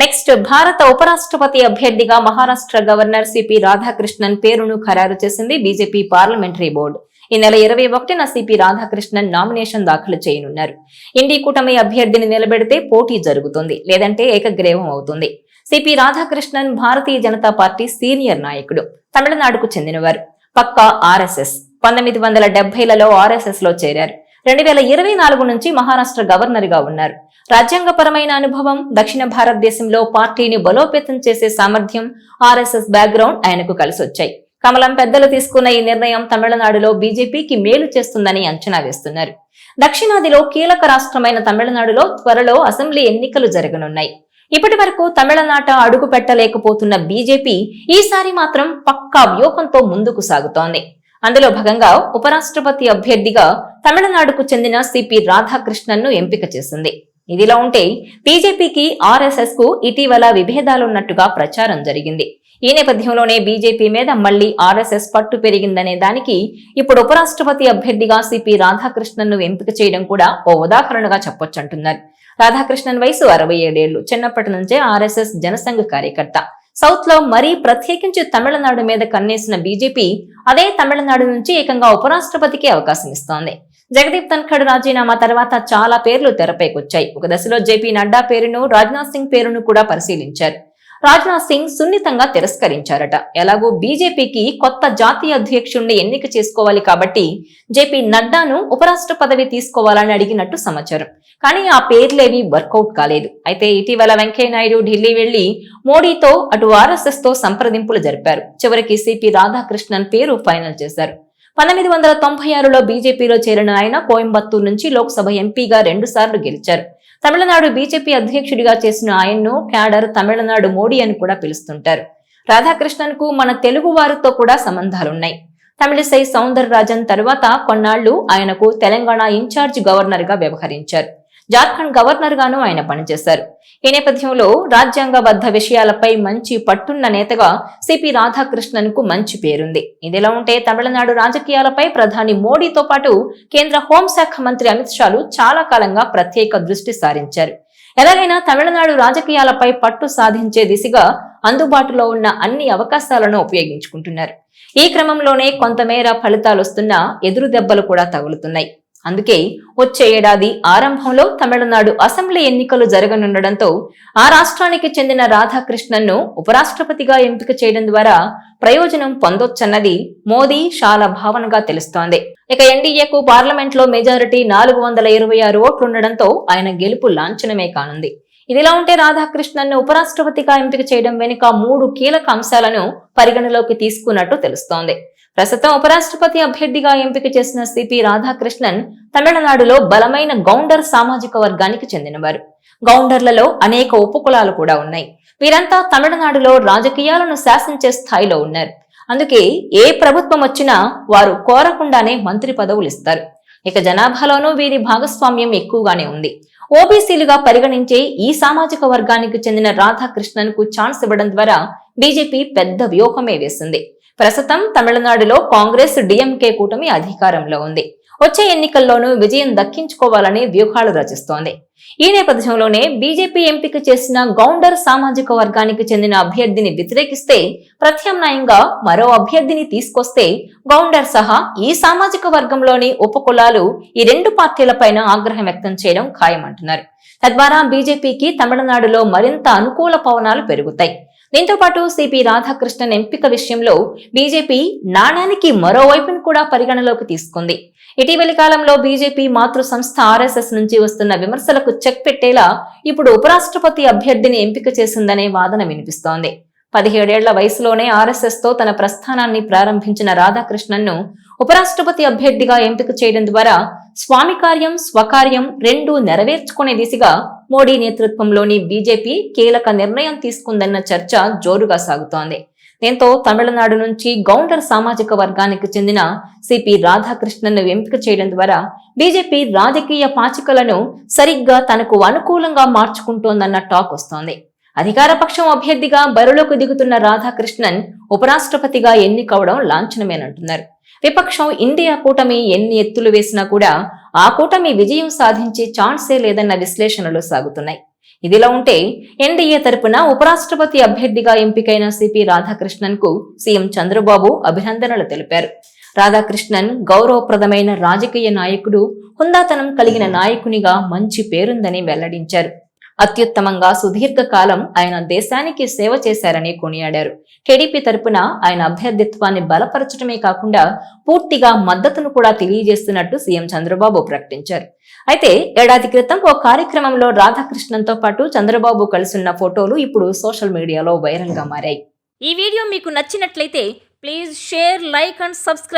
Next భారత ఉపరాష్ట్రపతి అభ్యర్థిగా మహారాష్ట్ర గవర్నర్ సిపి రాధాకృష్ణన్ పేరును ఖరారు చేసింది బీజేపీ పార్లమెంటరీ బోర్డు. ఈ నెల ఇరవై ఒకటిన సిపి రాధాకృష్ణన్ నామినేషన్ దాఖలు చేయనున్నారు. ఇండి కూటమి అభ్యర్థిని నిలబెడితే పోటీ జరుగుతుంది లేదంటే ఏకగ్రీవం అవుతుంది. C P Radhakrishnan Bharatiya Janata party senior నాయకుడు తమిళనాడుకు చెందినవారు. పక్కా ఆర్ఎస్ఎస్ పంతొమ్మిది వందల డెబ్బైలలో ఆర్ఎస్ఎస్లో చేరారు. రెండు వేల ఇరవై నాలుగు నుంచి మహారాష్ట్ర గవర్నర్గా ఉన్నారు. రాజ్యాంగపరమైన అనుభవం దక్షిణ భారతదేశంలో పార్టీని బలోపేతం చేసే సామర్థ్యం ఆర్ఎస్ఎస్ బ్యాక్గ్రౌండ్ ఆయనకు కలిసొచ్చాయి. కమలం పెద్దలు తీసుకున్న ఈ నిర్ణయం తమిళనాడులో బీజేపీకి మేలు చేస్తుందని అంచనా వేస్తున్నారు. దక్షిణాదిలో కీలక రాష్ట్రమైన తమిళనాడులో త్వరలో అసెంబ్లీ ఎన్నికలు జరగనున్నాయి. ఇప్పటి వరకు తమిళనాట అడుగు పెట్టలేకపోతున్న బీజేపీ ఈసారి మాత్రం పక్కా వ్యూహంతో ముందుకు సాగుతోంది. అందులో భాగంగా ఉపరాష్ట్రపతి అభ్యర్థిగా తమిళనాడుకు చెందిన సిపి రాధాకృష్ణన్ను ఎంపిక చేసింది. ఇదిలా ఉంటే బీజేపీకి ఆర్ఎస్ఎస్కు ఇటీవల విభేదాలున్నట్టుగా ప్రచారం జరిగింది. ఈ నేపథ్యంలోనే బీజేపీ మీద మళ్ళీ ఆర్ఎస్ఎస్ పట్టు పెరిగిందనే దానికి ఇప్పుడు ఉపరాష్ట్రపతి అభ్యర్థిగా సిపి రాధాకృష్ణన్ను ఎంపిక చేయడం కూడా ఓ ఉదాహరణగా చెప్పొచ్చంటున్నారు. రాధాకృష్ణన్ వయసు అరవై ఏడేళ్ళు. చిన్నప్పటి నుంచే ఆర్ఎస్ఎస్ జనసంఘ కార్యకర్త. సౌత్లో మరీ ప్రత్యేకించి తమిళనాడు మీద కన్నేసిన బీజేపీ అదే తమిళనాడు నుంచి ఏకంగా ఉపరాష్ట్రపతికి అవకాశం ఇస్తోంది. జగదీప్ ధన్ఖడ్ రాజీనామా తర్వాత చాలా పేర్లు తెరపైకొచ్చాయి. ఒక దశలో జేపీ నడ్డా పేరును రాజ్నాథ్ సింగ్ పేరును కూడా పరిశీలించారు. రాజ్నాథ్ సింగ్ సున్నితంగా తిరస్కరించారట. ఎలాగో బీజేపీకి కొత్త జాతీయ అధ్యక్షుణ్ణి ఎన్నిక చేసుకోవాలి కాబట్టి జేపీ నడ్డాను ఉపరాష్ట్ర పదవి తీసుకోవాలని అడిగినట్టు సమాచారం. కానీ ఆ పేర్లేవి వర్కౌట్ కాలేదు. అయితే ఇటీవల వెంకయ్యనాయుడు ఢిల్లీ వెళ్ళి మోడీతో అటు ఆర్ఎస్ఎస్తో సంప్రదింపులు జరిపారు. చివరికి సిపి రాధాకృష్ణన్ పేరు ఫైనల్ చేశారు. పంతొమ్మిది వందల తొంభై ఆరులో బీజేపీలో చేరిన ఆయన కోయంబత్తూరు నుంచి లోక్సభ ఎంపీగా రెండు సార్లు గెలిచారు. తమిళనాడు బీజేపీ అధ్యక్షుడిగా చేసిన ఆయన్ను క్యాడర్ తమిళనాడు మోడీ అని కూడా పిలుస్తుంటారు. రాధాకృష్ణన్కు మన తెలుగు వారితో కూడా సంబంధాలున్నాయి. తమిళిసై సౌందర రాజన్ తరువాత కొన్నాళ్ళు ఆయనకు తెలంగాణ ఇన్ఛార్జ్ గవర్నర్గా వ్యవహరించారు. జార్ఖండ్ గవర్నర్ గాను ఆయన పనిచేశారు. ఈ నేపథ్యంలో రాజ్యాంగబద్ధ విషయాలపై మంచి పట్టున్న నేతగా సిపి రాధాకృష్ణన్కు మంచి పేరుంది. ఇదిలా ఉంటే తమిళనాడు రాజకీయాలపై ప్రధాని మోడీతో పాటు కేంద్ర హోంశాఖ మంత్రి అమిత్ షాలు చాలా కాలంగా ప్రత్యేక దృష్టి సారించారు. ఎలాగైనా తమిళనాడు రాజకీయాలపై పట్టు సాధించే దిశగా అందుబాటులో ఉన్న అన్ని అవకాశాలను ఉపయోగించుకుంటున్నారు. ఈ క్రమంలోనే కొంతమేర ఫలితాలు వస్తున్నా ఎదురు దెబ్బలు కూడా తగులుతున్నాయి. అందుకే వచ్చే ఏడాది ఆరంభంలో తమిళనాడు అసెంబ్లీ ఎన్నికలు జరగనుండడంతో ఆ రాష్ట్రానికి చెందిన రాధాకృష్ణన్ను ఉపరాష్ట్రపతిగా ఎంపిక చేయడం ద్వారా ప్రయోజనం పొందొచ్చన్నది మోదీ చాలా భావనగా తెలుస్తోంది. ఇక ఎన్డీఏకు పార్లమెంట్లో మెజారిటీ నాలుగు వందల ఇరవై ఆరు ఓట్లుండడంతో ఆయన గెలుపు లాంఛనమే కానుంది. ఇదిలా ఉంటే రాధాకృష్ణన్ను ఉపరాష్ట్రపతిగా ఎంపిక చేయడం వెనుక మూడు కీలక అంశాలను పరిగణలోకి తీసుకున్నట్టు తెలుస్తోంది. ప్రస్తుతం ఉపరాష్ట్రపతి అభ్యర్థిగా ఎంపిక చేసిన సిపి రాధాకృష్ణన్ తమిళనాడులో బలమైన గౌండర్ సామాజిక వర్గానికి చెందినవారు. గౌండర్లలో అనేక ఉపకులాలు కూడా ఉన్నాయి. వీరంతా తమిళనాడులో రాజకీయాలను శాసించే స్థాయిలో ఉన్నారు. అందుకే ఏ ప్రభుత్వం వచ్చినా వారు కోరకుండానే మంత్రి పదవులు ఇస్తారు. ఇక జనాభాలోనూ వీరి భాగస్వామ్యం ఎక్కువగానే ఉంది. ఓబీసీలుగా పరిగణించే ఈ సామాజిక వర్గానికి చెందిన రాధాకృష్ణన్కు ఛాన్స్ ఇవ్వడం ద్వారా బీజేపీ పెద్ద వ్యూహమే వేసింది. ప్రస్తుతం తమిళనాడులో కాంగ్రెస్ డిఎంకే కూటమి అధికారంలో ఉంది. వచ్చే ఎన్నికల్లోనూ విజయం దక్కించుకోవాలని వ్యూహాలు రచిస్తోంది. ఈ నేపథ్యంలోనే బీజేపీ ఎంపిక చేసిన గౌండర్ సామాజిక వర్గానికి చెందిన అభ్యర్థిని వ్యతిరేకిస్తే ప్రత్యామ్నాయంగా మరో అభ్యర్థిని తీసుకొస్తే గౌండర్ సహా ఈ సామాజిక వర్గంలోని ఉపకులాలు ఈ రెండు పార్టీలపైన ఆగ్రహం వ్యక్తం చేయడం ఖాయమంటున్నారు. తద్వారా బీజేపీకి తమిళనాడులో మరింత అనుకూల పవనాలు పెరుగుతాయి. దీంతో పాటు సిపి రాధాకృష్ణన్ ఎంపిక విషయంలో బీజేపీ నాణ్యానికి మరోవైపును కూడా పరిగణలోకి తీసుకుంది. ఇటీవలి కాలంలో బీజేపీ మాతృ సంస్థ ఆర్ఎస్ఎస్ నుంచి వస్తున్న విమర్శలకు చెక్ పెట్టేలా ఇప్పుడు ఉపరాష్ట్రపతి అభ్యర్థిని ఎంపిక చేసిందనే వాదన వినిపిస్తోంది. పదిహేడేళ్ళ వయసులోనే ఆర్ఎస్ఎస్తో తన ప్రస్థానాన్ని ప్రారంభించిన రాధాకృష్ణన్ను ఉపరాష్ట్రపతి అభ్యర్థిగా ఎంపిక చేయడం ద్వారా స్వామి కార్యం స్వకార్యం రెండూ నెరవేర్చుకునే దిశగా మోడీ నేతృత్వంలోని బీజేపీ కీలక నిర్ణయం తీసుకుందన్న చర్చ జోరుగా సాగుతోంది. దీంతో తమిళనాడు నుంచి గౌండర్ సామాజిక వర్గానికి చెందిన సిపి రాధాకృష్ణన్ను ఎంపిక చేయడం ద్వారా బీజేపీ రాజకీయ పాచికలను సరిగ్గా తనకు అనుకూలంగా మార్చుకుంటోందన్న టాక్ వస్తోంది. అధికారపక్షం అభ్యర్థిగా బరిలోకి దిగుతున్న రాధాకృష్ణన్ ఉపరాష్ట్రపతిగా ఎన్నికవడం లాంఛనమేనంటున్నారు. విపక్షం ఇండియా కూటమి ఎన్ని ఎత్తులు వేసినా కూడా ఆ కూటమి విజయం సాధించే ఛాన్సే లేదన్న విశ్లేషణలు సాగుతున్నాయి. ఇదిలా ఉంటే ఎన్డీఏ తరపున ఉపరాష్ట్రపతి అభ్యర్థిగా ఎంపికైన సిపి రాధాకృష్ణన్కు సీఎం చంద్రబాబు అభినందనలు తెలిపారు. రాధాకృష్ణన్ గౌరవప్రదమైన రాజకీయ నాయకుడు హుందాతనం కలిగిన నాయకునిగా మంచి పేరుందని వెల్లడించారు. అత్యుత్తమంగా సుదీర్ఘకాలం ఆయన దేశానికి సేవ చేశారని కొనియాడారు. టీడీపీ తరపున ఆయన అభ్యర్థిత్వాన్ని బలపరచడమే కాకుండా పూర్తిగా మద్దతును కూడా తెలియజేస్తున్నట్టు సీఎం చంద్రబాబు ప్రకటించారు. అయితే ఏడాది క్రితం ఓ కార్యక్రమంలో రాధాకృష్ణన్తో పాటు చంద్రబాబు కలిసున్న ఫోటోలు ఇప్పుడు సోషల్ మీడియాలో వైరల్గా మారాయి. ఈ వీడియో మీకు నచ్చినట్లయితే please share like and subscribe